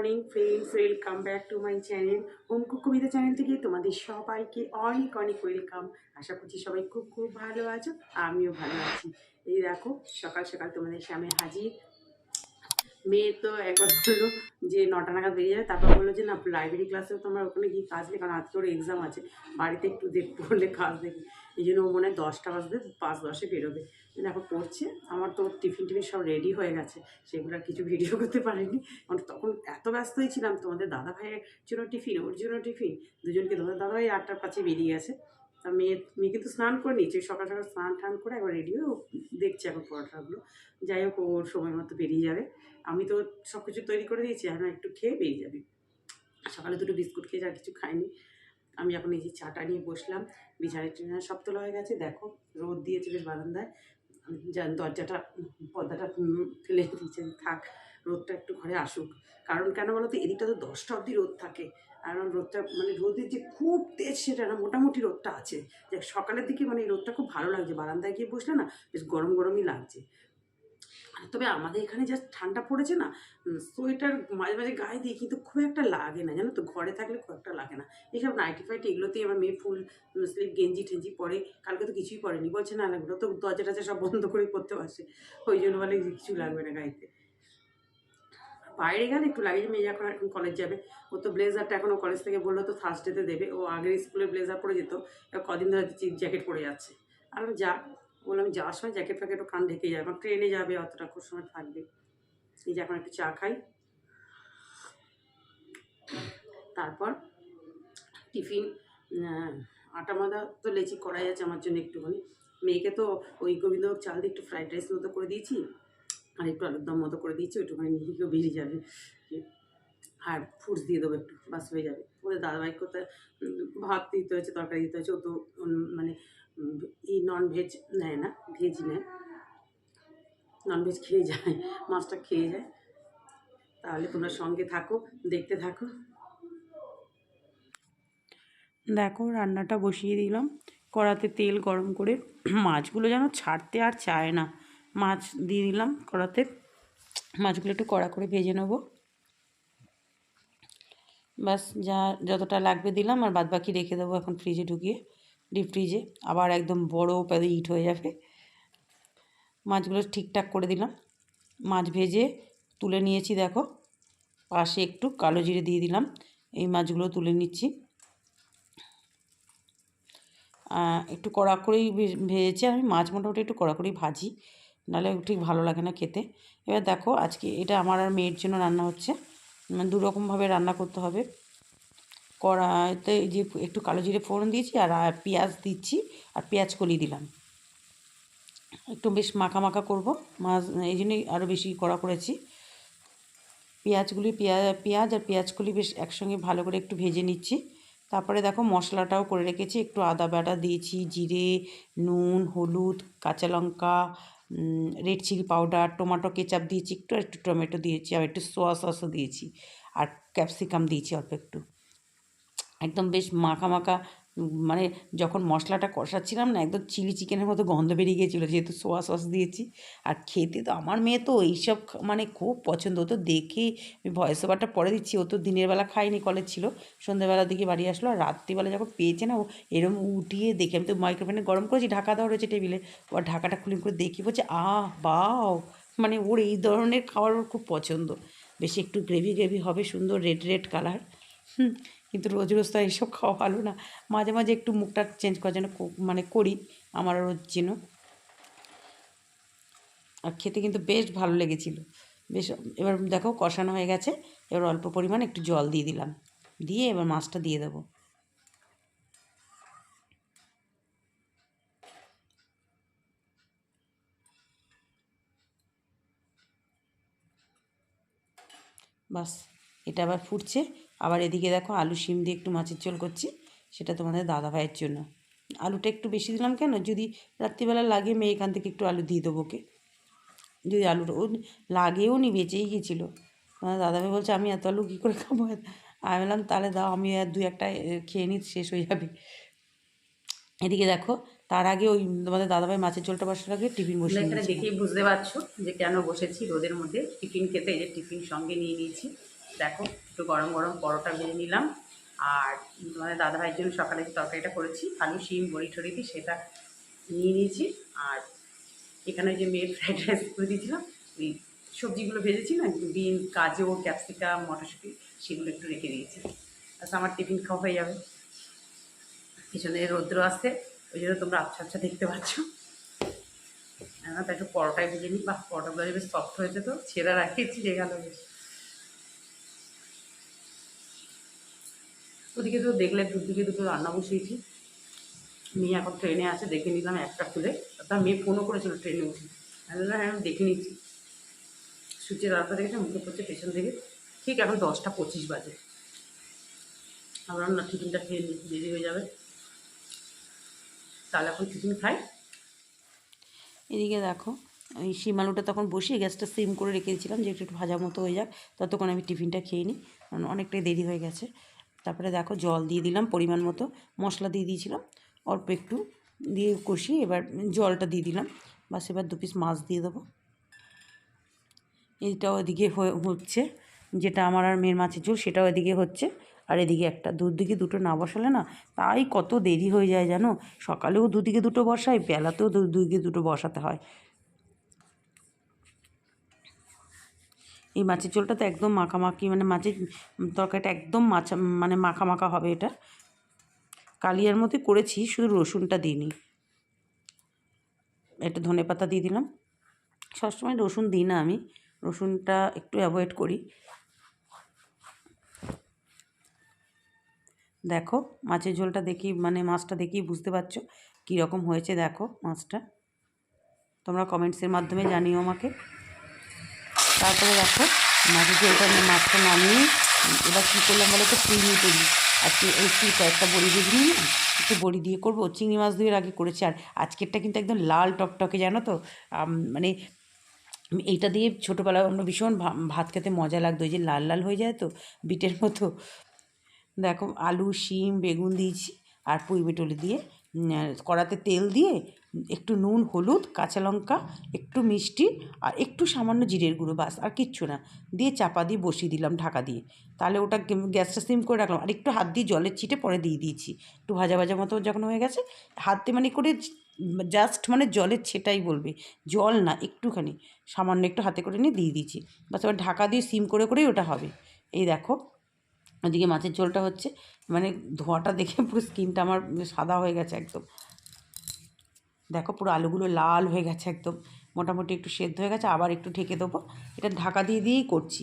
Morning friends welcome back to my channel Anku Kobita channel থেকে তোমাদের সবাইকে অনেক অনেক ওয়েলকাম আশা করছি সবাই খুব খুব ভালো আছো, আমিও ভালো আছি। এই দেখো, সকাল সকাল তোমাদের সামনে হাজির। মেয়ে তো একবার বলল যে নটা নাগাদ বেরিয়ে যাবে, তারপর বলল যে না লাইব্রেরি ক্লাসেও তোমার ওখানে গিয়ে কাজ নেই, কারণ আজকে ওর এক্সাম আছে, বাড়িতে একটু দেখতে হলে কাজ দেখি এই জন্য ও মনে হয় দশটা বাজবে পাঁচ দশে বেরোবে। এখন পড়ছে, আমার তো টিফিন টিফিন সব রেডি হয়ে গেছে, সেগুলো আর কিছু ভিডিও করতে পারিনি। কারণ তখন এত ব্যস্ত হয়েছিলাম তোমাদের দাদা ভাইয়ের জন্য টিফিন, ওর জন্য টিফিন, দুজনকে তোমাদের দাদা ভাই আটটার কাছে বেরিয়ে গেছে। তা মেয়ে মেয়ে কিন্তু স্নান করে নিচ্ছে সকাল সকাল স্নান টান করে একবার রেডিও দেখছে এখন পরোটাগুলো। যাই হোক, ওর সময় মতো বেরিয়ে যাবে। আমি তো সব কিছু তৈরি করে দিয়েছি, এখন একটু খেয়ে বেরিয়ে যাবে। সকালে দুটো বিস্কুট খেয়ে যা কিছু খাইনি। আমি এখন এই যে চাটা নিয়ে বসলাম, বিছানা টিছানা সব তোলা হয়ে গেছে। দেখো, রোদ দিয়েছে বেশ বারান্দায়। যান দরজাটা, পর্দাটা ফেলে দিয়েছে, থাক। রোদটা একটু ঘরে আসুক। কারণ কেন বলো তো এদিকটা তো দশটা অবধি রোদ থাকে। কারণ রোদটা মানে রোদের যে খুব তেজ সেটা না, মোটামুটি রোদটা আছে। যে সকালের দিকে মানে এই রোদটা খুব ভালো লাগছে। বারান্দায় গিয়ে বসলে না বেশ গরম গরমই লাগছে। তবে আমাদের এখানে যা ঠান্ডা পড়েছে না সোয়েটার মাঝে মাঝে গায়ে দিয়ে কিন্তু খুব একটা লাগে না। জানো তো, ঘরে থাকলে খুব একটা লাগে না। এইসব নাইটি ফাইটি এগুলোতেই আমার মেয়ে ফুল স্লিপ গেঞ্জি টেঞ্জি পরে। কালকে তো কিছুই পরেনি। বলছে, না লাগবে তো দরজা টাজা সব বন্ধ করে করতে পারছে ওই জন্য বলে, কিছু লাগবে না গাইতে বাইরে গেলে একটু লাগে মেয়ে এখন এখন কলেজ যাবে, ও তো ব্লেজারটা এখনও কলেজ থেকে বলল তো থার্সডেতে দেবে। ও আগের স্কুলে ব্লেজার পরে যেত কদিন ধরে জ্যাকেট পরে যাচ্ছে। আর আমি যা, বললাম যাওয়ার সময় জ্যাকেট ফ্যাকেটও কান ঢেকে যাবে ট্রেনে যাবে অতটা খুব সময় থাকবে। এই যে এখন একটু চা খাই। তারপর টিফিন আটা মাদা তো লেচি করাই আছে আমার জন্য একটুখানি। মেয়েকে তো ওই গোবিন্দভোগ চাল দিয়ে একটু ফ্রাইড রাইস মতো করে দিয়েছি। আর একটু আলুর দম মতো করে দিয়েছি ওইটুখানি নিয়ে বেরিয়ে যাবে। আর ফ্রুটস দিয়ে দেবো একটু, বাস হয়ে যাবে। ওদের দাদাভাই কোথায় ভাত দিতে হয়েছে, তরকারি দিতে হয়েছে, ও তো মানে ই নন ভেজ নেয় না ভেজ নেয়। নন ভেজ খেয়ে যায়, মাছটা খেয়ে যায়। তাহলে তোমরা সঙ্গে থাকো, দেখতে থাকো। দেখো, রান্নাটা বসিয়ে দিলাম। কড়াতে তেল গরম করে মাছগুলো যেন ছাড়তে আর চায় না। মাছ দিয়ে দিলাম কড়াতে। মাছগুলো একটু কড়া করে ভেজে নেব। ব্যাস যা যতটা লাগবে দিলাম আর বাদ বাকি রেখে দেবো এখন ফ্রিজে ঢুকিয়ে। ডিপ ফ্রিজে আবার একদম বড় প্যাদে ইট হয়ে যাবে। মাছগুলো ঠিকঠাক করে দিলাম। মাছ ভেজে তুলে নিয়েছি দেখো। পাশে একটু কালো জিরে দিয়ে দিলাম। এই মাছগুলো তুলে নিচ্ছি। একটু কড়া করেই ভেজেছি। আমি মাছ মোটামুটি একটু কড়া করেই ভাজি। নাহলে ঠিক ভালো লাগে না খেতে। এবার দেখো আজকে এটা আমার আর মেয়ের জন্য রান্না হচ্ছে। মানে দু রকমভাবে রান্না করতে হবে। কড়াইতে যে একটু কালো জিরে ফোড়ন দিয়েছি আর পেঁয়াজ দিচ্ছি আর পেঁয়াজ কলি দিলাম। একটু বেশ মাখা মাখা করব। মাছ, এই জন্যই আরও বেশি কড়া করেছি। পেঁয়াজগুলি পেঁয়াজ পেঁয়াজ আর পেঁয়াজগুলি বেশ একসঙ্গে ভালো করে একটু ভেজে নিচ্ছি। তারপরে দেখো মশলাটাও করে রেখেছি। একটু আদা বাটা দিয়েছি, জিরে, নুন, হলুদ, কাঁচা লঙ্কা red chilli powder tomato ketchup দিয়েছি, একটু একটু টমেটো দিয়েছি, আর একটু সোয়া সসও দিয়েছি, আর ক্যাপসিকাম দিয়েছি অল্প একটু। একদম বেশ মাখা মাখা মানে যখন মশলাটা কষাচ্ছিলাম না, একদম চিলি চিকেনের মতো গন্ধ বেরিয়ে গিয়েছিল যেহেতু সোয়া সস দিয়েছি। আর খেতে তো আমার মেয়ে তো এইসব মানে খুব পছন্দ। ও তো দেখে আমি ভয়েস ওভারটা পরে দিচ্ছি। ও তো দিনের বেলা খায়নি কলেজ ছিল। সন্ধ্যেবেলার দিকে বাড়ি আসলো আর রাত্রিবেলা যখন পেয়েছে না, ও এরম উঠিয়ে দেখে, আমি তো মাইক্রোফোনে গরম করেছি, ঢাকা দেওয়া রয়েছে টেবিলে ও ঢাকাটা খুলে করে দেখি বলছে, আহ বাও মানে ওর এই ধরনের খাবার ওর খুব পছন্দ। বেশি একটু গ্রেভি গ্রেভি হবে, সুন্দর রেড রেড কালার হুম কিন্তু রোজ রোজ তো এইসব খাওয়া ভালো না। মাঝে মাঝে একটু মুখটা চেঞ্জ করার জন্য মানে করি, আমার ওর জন্য আর খেতে কিন্তু বেশ ভালো লেগেছিল। বেশ, এবার দেখো কষানো হয়ে গেছে, এবার অল্প পরিমাণ একটু জল দিয়ে দিলাম। দিয়ে এবার মাছটা দিয়ে দেবো। বাস, এটা আবার ফুটছে। আবার এদিকে দেখো আলু শিম দিয়ে একটু মাছের ঝোল করছি সেটা তোমাদের দাদা ভাইয়ের জন্য। আলুটা একটু বেশি দিলাম কেন? যদি রাত্রিবেলা লাগে মেয়ে এখান থেকে একটু আলু দিয়ে দেবো ওকে। যদি আলুটা ও লাগেও নি বেঁচেই গেছিল দাদাভাই বলছে আমি এত আলু কী করে খাব? আমি বললাম তাহলে দাও আমি আর দু একটা খেয়ে নিই শেষ হয়ে যাবে। এদিকে দেখো তার আগে ওই তোমাদের দাদাভাই মাছের ঝোলটা বসার আগে টিফিন বসিয়ে এখানে দেখেই বুঝতে পারছ যে কেন বসেছি। রোদের মধ্যে টিফিন খেতে এই যে টিফিন সঙ্গে নিয়ে নিয়েছি। দেখো, একটু গরম গরম পরোটা ভেজে নিলাম। আর তোমাদের দাদা ভাইয়ের জন্য সকালে যে তরকারিটা করেছি, আলু, শিম, বড়ি টড়ি দিয়ে সেটা নিয়ে নিয়েছি। আর এখানে যে মেয়ের ফ্রাইড রাইস করে দিয়েছিলাম, ওই সবজিগুলো ভেজেছি না বিন, গাজর ক্যাপসিকাম মটরশুঁটি, সেগুলো একটু রেখে দিয়েছি। আচ্ছা আমার টিফিন খাওয়া হয়ে যাবে। পিছনে রৌদ্র আসছে, ওই জন্য তোমরা আচ্ছা আচ্ছা দেখতে পাচ্ছ। না তো একটু পরোটাই ভেজে নিই। বা পরোটাগুলো বেশ সফট হয়েছে তো, ছেঁড়া রাখি ছিঁড়ে গেল বেশ। ওদিকে তো দেখলে দুদিকে দুটো রান্না বসিয়েছি। মেয়ে এখন ট্রেনে আছে, দেখে নিলাম একটা খুলে তার মেয়ে ফোনও করেছিল ট্রেনে উঠে। আমি হ্যাঁ আমি দেখে নিচ্ছি। সূর্যের আলোটা দেখেছে, মুখে পড়ছে পেছন থেকে ঠিক এখন দশটা পঁচিশ বাজে। আমরা না, টিফিনটা খেয়ে নিই দেরি হয়ে যাবে। তাহলে এখন টিফিন খাই। এদিকে দেখো ওই শিম আলুটা তখন বসিয়ে গ্যাসটা সিম করে রেখে দিয়েছিলাম যে একটু একটু ভাজা মতো হয়ে যাক। ততক্ষণ আমি টিফিনটা খেয়ে নিই, কারণ অনেকটাই দেরি হয়ে গেছে। তারপরে দেখো জল দিয়ে দিলাম পরিমাণ মতো, মশলা দিয়ে দিয়েছিলাম, অল্প একটু দিয়ে কষিয়ে এবার জলটা দিয়ে দিলাম। বাস এবার দু পিস মাছ দিয়ে দেবো। এইটাও এদিকে হচ্ছে, যেটা আমার আর মেয়ের মাছের ঝোল সেটাও এদিকে হচ্ছে। আর এদিকে একটা, দুদিকে দুটো না বসালে না তাই কত দেরি হয়ে যায় জানো? সকালেও দুদিকে দুটো বসাই, বেলাতেও দুদিকে দুটো বসাতে হয়। এই মাছের ঝোলটা তো একদম মাখামাখি মানে মাছের তরকারিটা একদম মাছা মানে মাখা মাখা হবে এটা। কালিয়ার মধ্যে করেছি, শুধু রসুনটা দিইনি। এটা ধনে পাতা দিয়ে দিলাম। সবসময় রসুন দিই না আমি, রসুনটা একটু অ্যাভয়েড করি। দেখো, মাছের ঝোলটা দেখি মানে মাছটা দেখি, বুঝতে পারছ কীরকম হয়েছে, দেখো মাছটা। তোমরা কমেন্টসের মাধ্যমে জানিও আমাকে। তারপরে দেখো ঝোলটা নিয়ে মাছটা নামিয়ে, এবার কী করলাম বলো তো চিংড়ি তৈরি আজকে একটু কয়েকটা বড়ি দিয়ে নিই না একটু বড়ি দিয়ে করব। চিংড়ি মাছ দিয়ে আগে করেছি। আর আজকেরটা কিন্তু একদম লাল টকটকে, জানো তো? মানে এইটা দিয়ে ছোটোবেলায় আমরা ভীষণ ভাত খেতে মজা লাগতো। যে লাল লাল হয়ে যায় তো, বিটের মতো। দেখো, আলু, শিম, বেগুন দিয়েছি, আর পুঁই বেটলি দিয়ে আর কড়াতে তেল দিয়ে একটু নুন, হলুদ, কাঁচা লঙ্কা, একটু মিষ্টি আর একটু সামান্য জিরের গুঁড়ো বাস আর কিচ্ছু না। দিয়ে চাপা দিয়ে বসিয়ে দিলাম ঢাকা দিয়ে। তাহলে ওটা গ্যাসটা সিম করে রাখলাম। আর একটু হাত দিয়ে জলের ছিটে পরে দিয়ে দিয়েছি। একটু ভাজা ভাজা মতো যখন হয়ে গেছে, হাত দিয়ে মানে করে জাস্ট মানে জলের ছেটাই বলবে। জল না, একটুখানি। সামান্য একটু হাতে করে নিয়ে দিয়ে দিয়েছি। বাস এবার ঢাকা দিয়ে সিম করে করেই ওটা হবে। এই দেখো ওদিকে মাছের ঝোলটা হচ্ছে মানে ধোঁয়াটা দেখে পুরো স্কিনটা আমার সাদা হয়ে গেছে একদম। দেখো পুরো আলুগুলো লাল হয়ে গেছে একদম। মোটামুটি একটু সেদ্ধ হয়ে গেছে, আবার একটু ঢেকে দেবো। এটা ঢাকা দিয়ে দিয়েই করছি।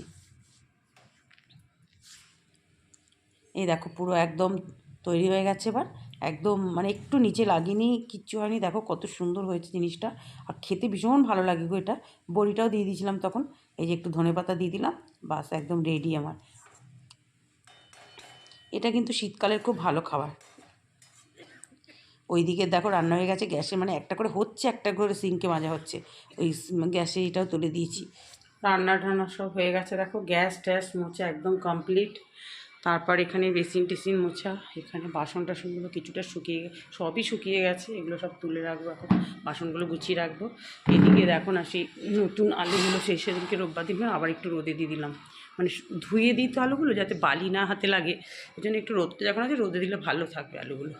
এই দেখো পুরো একদম তৈরি হয়ে গেছে এবার। একদম মানে একটু নিচে লাগিনি, কিচ্ছু হয়নি। দেখো কত সুন্দর হয়েছে জিনিসটা। আর খেতে ভীষণ ভালো লাগে গো এটা। বড়িটাও দিয়ে দিয়েছিলাম তখন। এই যে একটু ধনেপাতা দিয়ে দিলাম। বাস একদম রেডি আমার। এটা কিন্তু শীতকালের খুব ভালো খাবার। ওইদিকে দেখো রান্না হয়ে গেছে, গ্যাসে মানে একটা করে হচ্ছে, একটা করে সিঙ্কে মাজা হচ্ছে। ওই গ্যাসে এটাও তুলে দিয়েছি। রান্না টান্না সব হয়ে গেছে, দেখো গ্যাস ট্যাস মোছা একদম কমপ্লিট। তারপর এখানে বেসিন টেসিন মোছা, এখানে বাসন টাসনগুলো কিছুটা শুকিয়ে সবই শুকিয়ে গেছে, এগুলো সব তুলে রাখব এখন, বাসনগুলো গুছিয়ে রাখব। এদিকে দেখো না সেই নতুন আলুগুলো সেই সেদিনকে রোববার দিন, আবার একটু রোদে দিয়ে দিলাম। মানে ধুয়ে দিই তো আলুগুলো যাতে বালি না হাতে লাগে। এই জন্য একটু রোদতে যখন আছে, রোদে দিলে ভালো থাকবে আলুগুলো।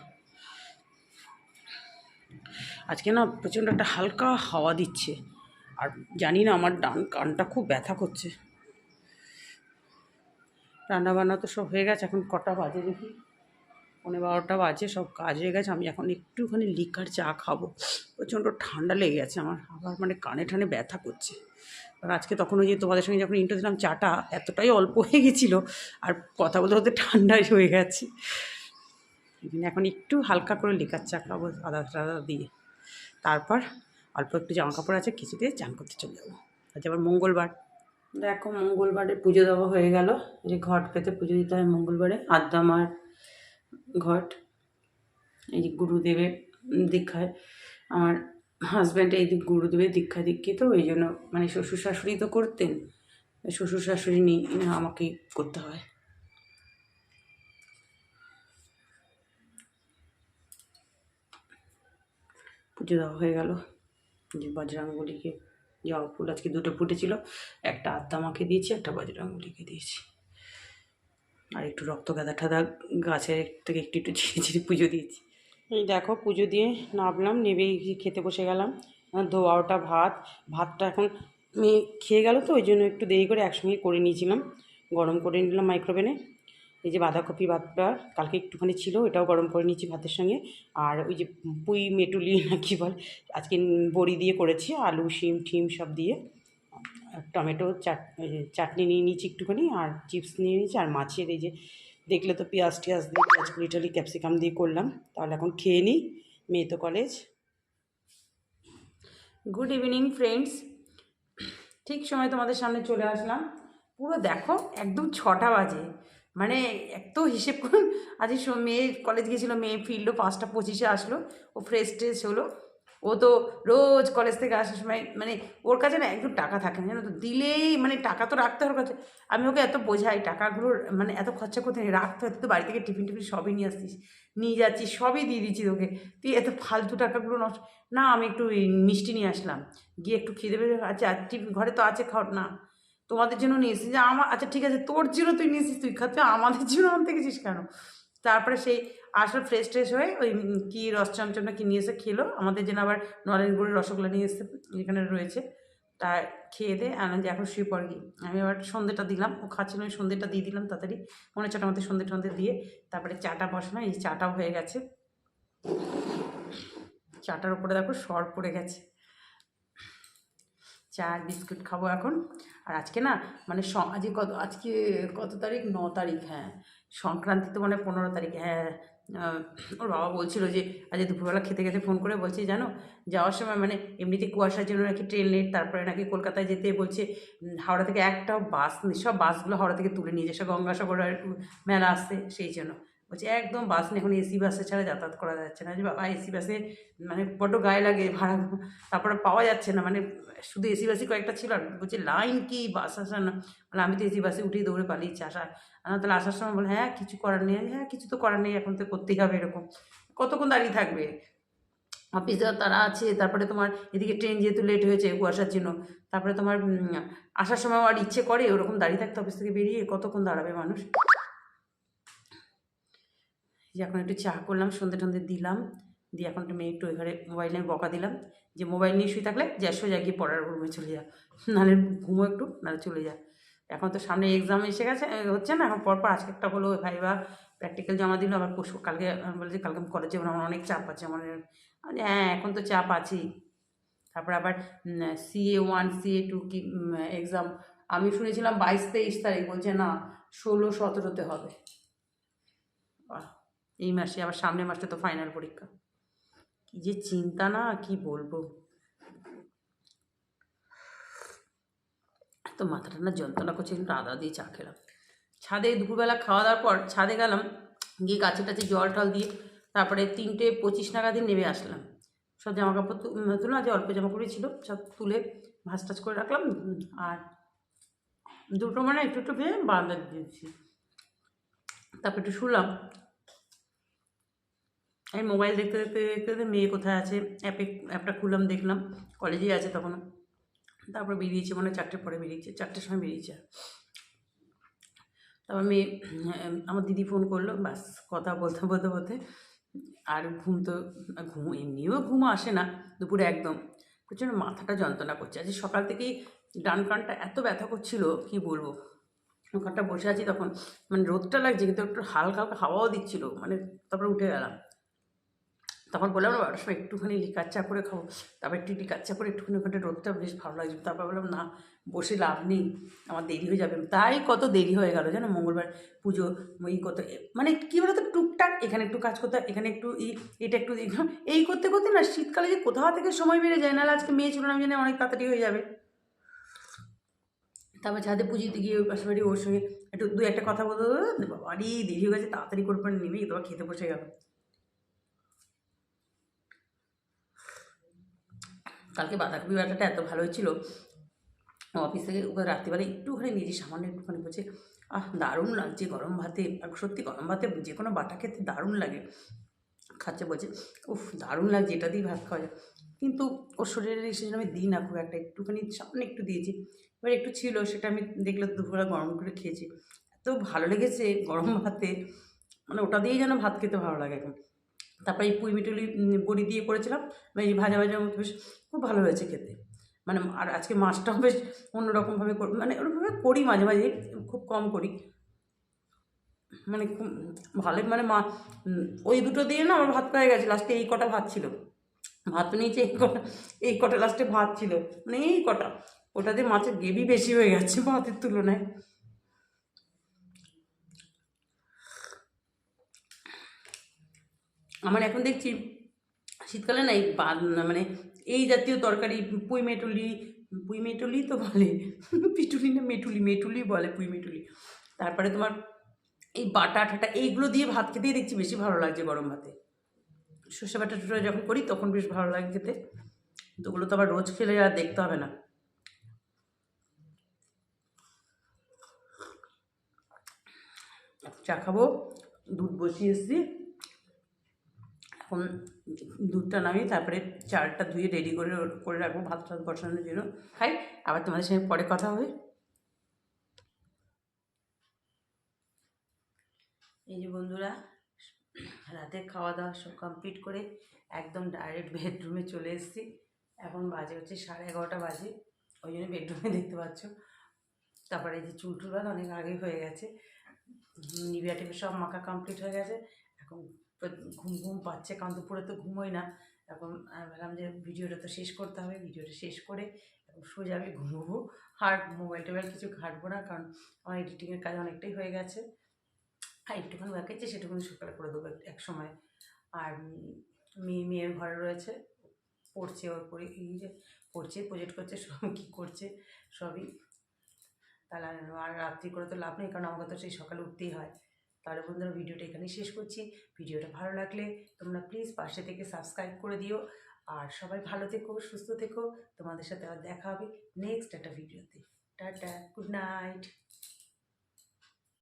আজকে না প্রচণ্ড একটা হালকা হাওয়া দিচ্ছে। আর জানি না আমার ডান কানটা খুব ব্যথা করছে। রান্নাবান্না তো সব হয়ে গেছে, এখন কটা বাজে দেখি। পনেরো বারোটা বাজে, সব কাজ হয়ে গেছে, আমি এখন একটুখানি লিকার চা খাব। প্রচণ্ড ঠান্ডা লেগে গেছে আমার, আবার মানে কানে ঠানে ব্যথা করছে। আর আজকে তখন ওই যে তোমাদের সঙ্গে যখন ইন্টার দিলাম চাটা, এতটাই অল্প হয়ে গেছিল, আর কথা বলতে বলতে ঠান্ডাই হয়ে গেছে। এখন একটু হালকা করে লিকার চা খাব, আদা টাদা দিয়ে। তারপর অল্প একটু জামা কাপড় আছে কিছু দিয়ে চান করতে চলে যাব। আজ আবার মঙ্গলবার। দেখো, মঙ্গলবারে পুজো দেওয়া হয়ে গেল। যে ঘট পেতে পুজো দিতে হয় মঙ্গলবারে। আদ্দামার ঘট, এই যে গুরুদেবের দীক্ষায়। আমার হাজব্যান্ড এই দিক গুরুদেবের দীক্ষা দীক্ষিত, ওই জন্য মানে শ্বশুর শাশুড়ি তো করতেন, শ্বশুর শাশুড়ি নিয়ে আমাকেই করতে হয়। পুজো দেওয়া হয়ে গেল। যে বজরাঙ্গলিকে জবা ফুল, আজকে দুটো ফুটেছিল, একটা আত্মামাকে দিয়েছি, একটা বজরাঙ্গলিকে দিয়েছি। আর একটু রক্ত গাদা ঠাদা গাছের থেকে একটু একটু ঝিরি ঝিরি পুজো দিয়েছি। এই দেখো পুজো দিয়ে নামলাম নেবেই খেতে বসে গেলাম। ধোয়াওটা ভাত, ভাতটা এখন মেয়ে খেয়ে গেল তো, ওই জন্য একটু দেরি করে একসঙ্গে করে নিয়েছিলাম। গরম করে নিলাম মাইক্রোওভেনে। এই যে বাঁধাকপি ভাতটা কালকে একটুখানি ছিল এটাও গরম করে নিয়েছি ভাতের সঙ্গে। আর ওই যে পুঁই মেটুলি না কী বল, আজকে বড়ি দিয়ে করেছি, আলু, শিম, ঠিম সব দিয়ে। টমেটো চাট চাটনি নিয়ে নিয়েছি একটুখানি আর চিপস নিয়ে নিয়েছি আর মাছের এই যে দেখলে তো পেঁয়াজ টিয়াজ দিয়ে পেঁয়াজ কুড়িটালি ক্যাপসিকাম দিয়ে করলাম। তাহলে এখন খেয়ে নিই, মেয়ে তো কলেজ গুড ইভিনিং ফ্রেন্ডস ঠিক সময় তোমাদের সামনে চলে আসলাম। পুরো দেখো, একদম ছটা বাজে। মানে এত হিসেব করুন, আজ মেয়ে কলেজ গিয়েছিল, মেয়ে ফিরলো, পাঁচটা পঁচিশে আসলো, ও ফ্রেশ ট্রেশ হলো। ও তো রোজ কলেজ থেকে আসার সময় মানে ওর কাছে না একটু টাকা থাকে না, জানো তো? দিলেই মানে টাকা তো রাখতে হবে কাছে। আমি ওকে এত বোঝাই, টাকাগুলোর মানে এত খরচা করতে নেই রাখতে হয়? তুই তো বাড়ি থেকে টিফিন টিফিন সবই নিয়ে আসতিস, নিয়ে যাচ্ছিস, সবই দিয়ে দিচ্ছি তোকে তুই এত ফালতু টাকাগুলো নষ্ট। না, আমি একটু মিষ্টি নিয়ে আসলাম। গিয়ে একটু খেয়ে দেবে আচ্ছা টিফিন ঘরে তো আছে খাওয়ার না। তোমাদের জন্য নিয়ে এসেছিস যে আমার আচ্ছা ঠিক আছে, তোর জন্য তুই নিয়ে এসেছিস, তুই খাচ্ছ আমাদের জন্য আনতে গেছিস কেন? তারপরে সেই আসলে ফ্রেশ ট্রেশ হয়ে ওই কি রস চমচমটা কি নিয়ে এসে খেলো। আমাদের যেন আবার নরেন গুড়ের রসগোল্লা নিয়ে এসে এখানে রয়েছে। তা খেয়ে দে আনন্দ এখন শুয়ে পড়। আমি আবার সন্ধ্যেটা দিলাম, ও খাচ্ছিল, আমি সন্ধ্যেটা দিয়ে দিলাম তাড়াতাড়ি। মনে হচ্ছে আমাদের সন্ধ্যে টন্ধে দিয়ে তারপরে চাটা বসানো, এই চাটাও হয়ে গেছে। চাটার উপরে দেখো সর পড়ে গেছে। চা আর বিস্কুট খাব এখন। আর আজকে না মানে আজকে কত আজকে কত তারিখ? ন তারিখ হ্যাঁ। সংক্রান্তি তো মানে পনেরো তারিখ হ্যাঁ। ওর বাবা বলছিল যে, আজ দুপুরবেলা খেতে খেতে ফোন করে বলছে, জানো, যাওয়ার সময় মানে এমনিতে কুয়াশার জন্য নাকি ট্রেন লেট তারপরে নাকি কলকাতায় যেতে বলছে হাওড়া থেকে একটাও বাস, সব বাসগুলো হাওড়া থেকে তুলে নিয়ে যায়, সব গঙ্গাসাগর মেলা আসছে সেই জন্য। বলছে, একদম বাস নেই, এখন এসি বাসে ছাড়া যাতায়াত করা যাচ্ছে না। যে বাবা, এসি বাসে মানে বড্ড গায়ে লাগে ভাড়া, তারপরে পাওয়া যাচ্ছে না মানে শুধু এসি বাসই কয়েকটা ছিল বলছে, লাইন কি বাস আসা না? বলে, আমি তো এসি বাসে উঠেই দৌড়ে পালিয়েছি আসা তাহলে আসার সময় বলে হ্যাঁ কিছু করার নেই। হ্যাঁ কিছু তো করার নেই, এখন তো করতেই হবে, এরকম। কতক্ষণ দাঁড়িয়ে থাকবে? অফিস তারা আছে, তারপরে তোমার এদিকে ট্রেন যেহেতু লেট হয়েছে কুয়াশার জন্য, তারপরে তোমার আসার সময় আর ইচ্ছে করে ওরকম দাঁড়িয়ে থাকতে অফিস থেকে বেরিয়ে কতক্ষণ দাঁড়াবে মানুষ? যে এখন একটু চা করলাম, সন্ধে টন্ধে দিলাম, দিয়ে এখন মেয়ে একটু এখানে মোবাইল নিয়ে বকা দিলাম, যে মোবাইল নিয়ে শুয়ে থাকলে যা, সোজা গিয়ে পড়ার রুমে চলে যা, নাহলে ঘুমো একটু, নাহলে চলে যা। এখন তো সামনে এক্সাম এসে গেছে হচ্ছে না, এখন পরপর আজকে একটা হলো ভাইবা প্র্যাকটিক্যাল জমা দিল, আবার পরশু কালকে, আমি বলে যে কালকে কলেজে আমার অনেক চাপ আছে, আমার আমি হ্যাঁ এখন তো চাপ আছেই তারপর আবার সিএ ওয়ান সিএ টু কি এক্সাম আমি শুনেছিলাম বাইশ তেইশ তারিখ, বলছে না, ষোলো সতেরোতে হবে। এই মাসে, আবার সামনের মাসে তো ফাইনাল পরীক্ষা। কি যে চিন্তা না, কি বলব? তো মাথাটা না যন্ত্রণা করছে কিন্তু আদা দিয়ে চা খেলাম। ছাদে দুপুরবেলা খাওয়া দাওয়ার পর ছাদে গেলাম গিয়ে গাছে টাছে জল টল দিয়ে তারপরে তিনটে পঁচিশ নাগাদই নেমে আসলাম। সব জামা কাপড় তু- উম, তুললাম যে অল্প জামা কাপড়ই ছিল সব তুলে ভাঁজ টাজ করে রাখলাম আর দুটো মানে একটু একটু ভেবে বারান্দা দিয়েছি। তারপর একটু শুলাম। আমি মোবাইল দেখতে দেখতে দেখতে দেখতে মেয়ে কোথায় আছে অ্যাপে অ্যাপটা খুললাম দেখলাম কলেজেই আছে তখনও। তারপর বেরিয়েছে মানে চারটের পরে বেরিয়েছে চারটের সময় বেরিয়েছে। তারপর হ্যাঁ, আমার দিদি ফোন করল ব্যাস কথা বলতে বলতে বলতে আর ঘুম তো ঘুম এমনিও ঘুম আসে না দুপুরে একদম। প্রচণ্ড মাথাটা যন্ত্রণা করছে। আজ সকাল থেকেই ডান কানটা এত ব্যথা করছিল কি বলব? ওখানটা বসে আছি তখন মানে রোদটা লাগছে কিন্তু একটু হালকা হালকা হাওয়াও দিচ্ছিল মানে তারপরে উঠে গেলাম। তখন বললাম, না বারোটার সময় একটুখানি লিকার চা করে খাব। তারপর একটু লিকার করে একটুখানি ওখানটা রোদটা বেশ ভালো লাগছে। তারপর বললাম, না, বসে লাভ নেই, আমার দেরি হয়ে যাবে। তাই কত দেরি হয়ে গেল জানো, মঙ্গলবার পুজো, ওই কত মানে কী বলতো, টুকটাক এখানে একটু কাজ করতে এখানে একটু ই, এটা একটু এই করতে করতে না শীতকালে যে কোথাও থেকে সময় বেড়ে যায়, নাহলে আজকে মেয়ে ছিল না, আমি জানি অনেক তাড়াতাড়ি হয়ে যাবে। তারপর ছাদে পুজো দিতে গিয়ে ওই পাশে বাড়ি ওর সঙ্গে একটু দু একটা কথা বলতে বাড়ি দেরি হয়ে গেছে, তাড়াতাড়ি করে নেমে তোমার খেতে বসে গেল কালকে বাঁধাকপি বাটাটা এত ভালো হয়েছিল অফিস থেকে রাত্রিবেলা একটুখানি নিজে সামান্য একটুখানি বলছে, আহ, দারুণ লাগছে গরম ভাতে। আর সত্যি গরম ভাতে যে কোনো বাটা খেতে দারুণ লাগে। খাচ্ছে বলছে, উফ, দারুণ লাগছে, এটা দিয়ে ভাত খাওয়া যায়। কিন্তু ওর শরীরে এসে আমি দিই না, খুব একটা একটুখানি সামনে একটু দিয়েছি। এবার একটু ছিল, সেটা আমি দেখলে দুপুরে গরম করে খেয়েছি। এত ভালো লেগেছে গরম ভাতে মানে ওটা দিয়েই যেন ভাত খেতে ভালো লাগে এখন। তারপরে এই পুঁই মিটুলি বড়ি দিয়ে করেছিলাম এই ভাজা ভাজা মতো, বেশ খুব ভালো হয়েছে খেতে। মানে আর আজকে মাছটাও বেশ অন্যরকমভাবে মানে ওরকমভাবে করি মাঝে মাঝে, খুব কম করি। মানে খুব ভালো মানে মা ওই দুটো দিয়ে না আমার ভাত পেয়ে গেছে, লাস্টে এই কটা ভাত ছিল। ভাত নিয়েছে, এই কটা এই কটা লাস্টে ভাত ছিল মানে এই কটা। ওটাতে মাছের গ্রেভি বেশি হয়ে গেছে ভাতের তুলনায়। আমার এখন দেখছি শীতকালে না এই মানে এই জাতীয় তরকারি, পুঁই মেটুলি পুঁই মেটুলি তো বলে, পিটুলি না মেটুলি মেটুলি বলে পুঁই মেটুলি। তারপরে তোমার এই বাটা, ঠাটা, এইগুলো দিয়ে ভাত খেতেই দেখছি বেশি ভালো লাগছে গরম ভাতে। সর্ষে বাটা টুটা যখন করি তখন বেশ ভালো লাগে খেতে। তো ওগুলো তো আবার রোজ খেলে আর দেখতে হবে না। চা খাব, দুধ বসিয়ে এসেছি। এখন দুধটা নামিয়ে তারপরে চালটা ধুয়ে রেডি করে করে রাখব ভাত টাত বসানোর জন্য। খাই, আবার তোমাদের সঙ্গে পরে কথা হবে। এই যে বন্ধুরা রাতে খাওয়া দাওয়া সব কমপ্লিট করে একদম ডাইরেক্ট বেডরুমে চলে এসেছি। এখন বাজে হচ্ছে সাড়ে এগারোটা বাজে, ওই জন্য বেডরুমে দেখতে পাচ্ছ। তারপরে এই যে চুল টুল বাঁধা অনেক আগেই হয়ে গেছে। নিবিয়া টিভি সব মাখা কমপ্লিট হয়ে গেছে। এখন ঘুম ঘুম পাচ্ছে, কারণ দুপুরে তো ঘুমোই না। এখন ভাবলাম যে ভিডিওটা তো শেষ করতে হবে, ভিডিওটা শেষ করে সোজা আমি ঘুমোবো। আর মোবাইল টোবাইল কিছু ঘাটবো না, কারণ আমার এডিটিংয়ের কাজ অনেকটাই হয়ে গেছে। আর একটুখানি বাকি আছে সকালে করে দেবো এক- সময়। আর মেয়ে, মেয়ের ঘরে রয়েছে, পড়ছে ওর পরে, এই যে পড়ছে প্রজেক্ট করছে, সব কী করছে, সবই। তাহলে আর রাত্রি করে তো লাভ নেই, কারণ আমাকে তো সেই সকালে উঠতেই হয়। তাহলে বন্ধুরা ভিডিওটা এখানেই শেষ করছি। ভিডিওটা ভালো লাগলে তোমরা প্লিজ পাশে থেকে সাবস্ক্রাইব করে দিও। আর সবাই ভালো থেকো, সুস্থ থেকো। তোমাদের সাথে আবার দেখা হবে নেক্সট একটা ভিডিওতে টাটা গুড নাইট